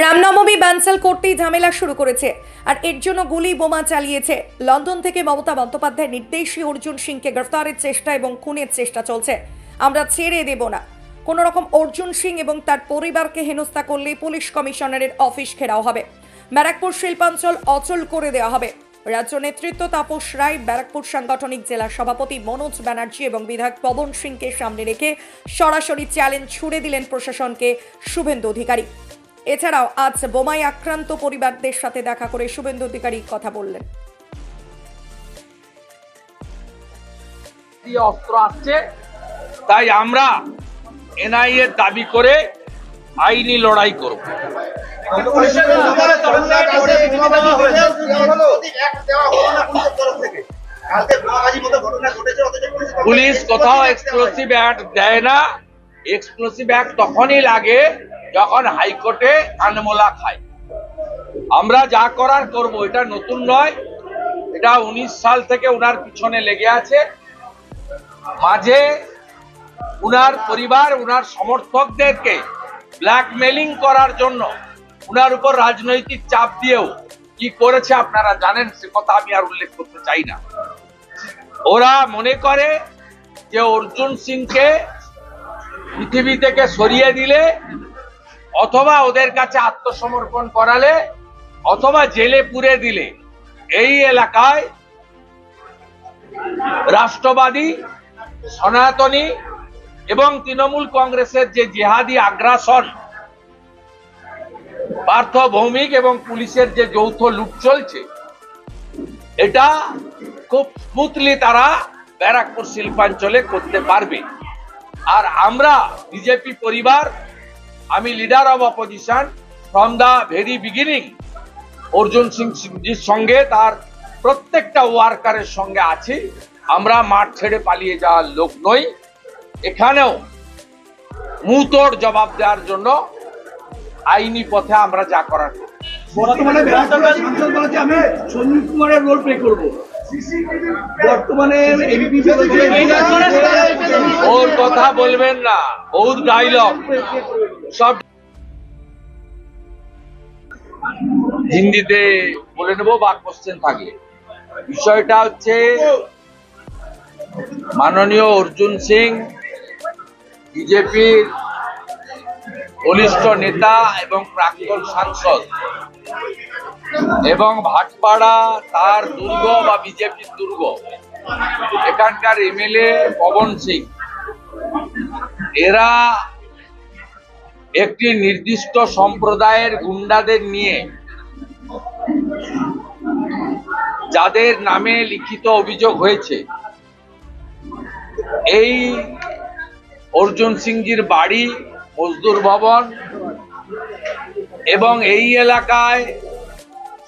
রামনবমী ব্যান্সেল করতেই ঝামেলা শুরু করেছে। আর এর জন্য গুলি বোমা চালিয়েছে। লন্ডন থেকে মমতা বন্দ্যোপাধ্যায়ের নির্দেশে অর্জুন সিংকে গ্রেফতারের চেষ্টা এবং খুনের চেষ্টা চলছে। আমরা ছেড়ে দেব না। কোন রকম অর্জুন সিং এবং তার পরিবারকে হেনস্থা করলে পুলিশ কমিশনারের অফিস ঘেরাও হবে। ব্যারাকপুর শিল্পাঞ্চল অচল করে দেওয়া হবে। রাজ্য নেতৃত্ব তাপস রায়, ব্যারাকপুর সাংগঠনিক জেলা সভাপতি মনোজ ব্যানার্জি এবং বিধায়ক পবন সিংকে সামনে রেখে সরাসরি চ্যালেঞ্জ ছুড়ে দিলেন প্রশাসনকে শুভেন্দু অধিকারী। এছাড়াও আজ বোমায় আক্রান্ত পরিবারদের সাথে দেখা করে শুভেন্দু অধিকারী কথা বললেন। অস্ত্র আসছে। তাই আমরা এনআইএ দাবি করে আইনি লড়াই করব। পুলিশ কোথাও এক্সপ্লোসিভ অ্যাক্ট দেয় না। এক্সপ্লোসিভ অ্যাক্ট তখনই লাগে যখন হাইকোর্টে কানমোলা খায়। আমরা যা করার করব, এটা নতুন নয়। এটা উনিশ সাল থেকে উনার পিছনে লেগে আছে। মাঝে উনার পরিবার, উনার সমর্থকদেরকে ব্ল্যাকমেলিং করার জন্য উনার উপর রাজনৈতিক চাপ দিয়েও কি করেছে আপনারা জানেন? সে কথা আমি আর উল্লেখ করতে চাই না। ওরা মনে করে যে অর্জুন সিংকে পৃথিবী থেকে সরিয়ে দিলে অথবা ওদের কাছে আত্মসমর্পণ করালে, অথবা জেলে পুরে দিলে, এই এলাকায় রাষ্ট্রবাদী, সনাতনী এবং তৃণমূল কংগ্রেসের যে জেহাদি আগ্রাসন পার্থ ভৌমিক এবং পুলিশের যে যৌথ লুট চলছে, এটা খুব স্মুথলি তারা ব্যারাকপুর শিল্পাঞ্চলে করতে পারবে। আর আমরা বিজেপি পরিবার আমি leader of opposition from the very beginning Arjun Singh সিংজির সঙ্গে তার প্রত্যেকটা ওয়ার্কারের সঙ্গে আছি। আমরা মাঠ ছেড়ে পালিয়ে যাওয়ার লোক নই। এখানেও মুতোর জবাব দেওয়ার জন্য আইনি পথে আমরা যা করার বর্তমানে বিধানসভার সাংসদ বলেছে আমি সঞ্জীব কুমারের রোল প্লে করব। বর্তমানে এবিপি ওর কথা বলবেন না। বহুত ডায়লগ সব হিন্দিতে বলে নেব বা কোশ্চেন থাকলে বিষয়টা হচ্ছে, মাননীয় অর্জুন সিং, বিজেপির বলিষ্ঠ নেতা এবং প্রাক্তন সাংসদ। এবং ভাটপাড়া তার দুর্গ বা বিজেপির দুর্গ। এখানকার এমএলএ পবন সিং। এরা একটি নির্দিষ্ট সম্প্রদায়ের গুন্ডাদের নিয়ে, যাদের নামে লিখিত অভিযোগ হয়েছে। এই অর্জুন সিংজির বাড়ি, মজদুর ভবন এবং এই এলাকায়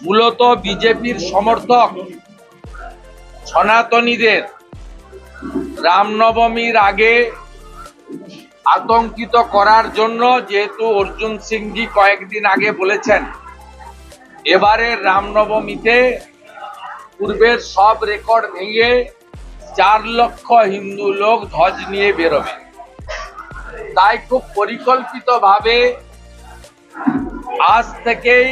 মূলত বিজেপির সমর্থক সনাতনীদের। রামনবমীর আগে আতঙ্কিত করার জন্য যেহেতু অর্জুন সিংজি কয়েকদিন আগে বলেছেন এবারের রামনবমীতে পূর্বের সব রেকর্ড ভেঙে চার লক্ষ হিন্দু লোক ধ্বজ নিয়ে বেরোবে। তাই খুব পরিকল্পিতভাবে আজ থেকেই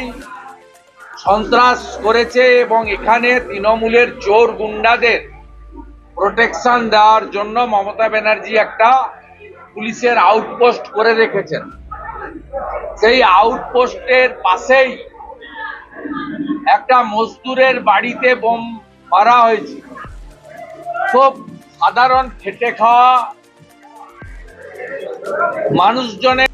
সন্ত্রাস করেছে এবং এখানে তৃণমূলের চোর গুন্ডাদের প্রোটেকশন দেওয়ার জন্য মমতা ব্যানার্জি একটা পুলিশের আউটপোস্ট করে রেখেছেন। সেই আউটপোস্টের পাশেই একটা মজদুরের বাড়িতে বোম মারা হয়েছে। খুব সাধারণ খেটে খাওয়া মানুষজনের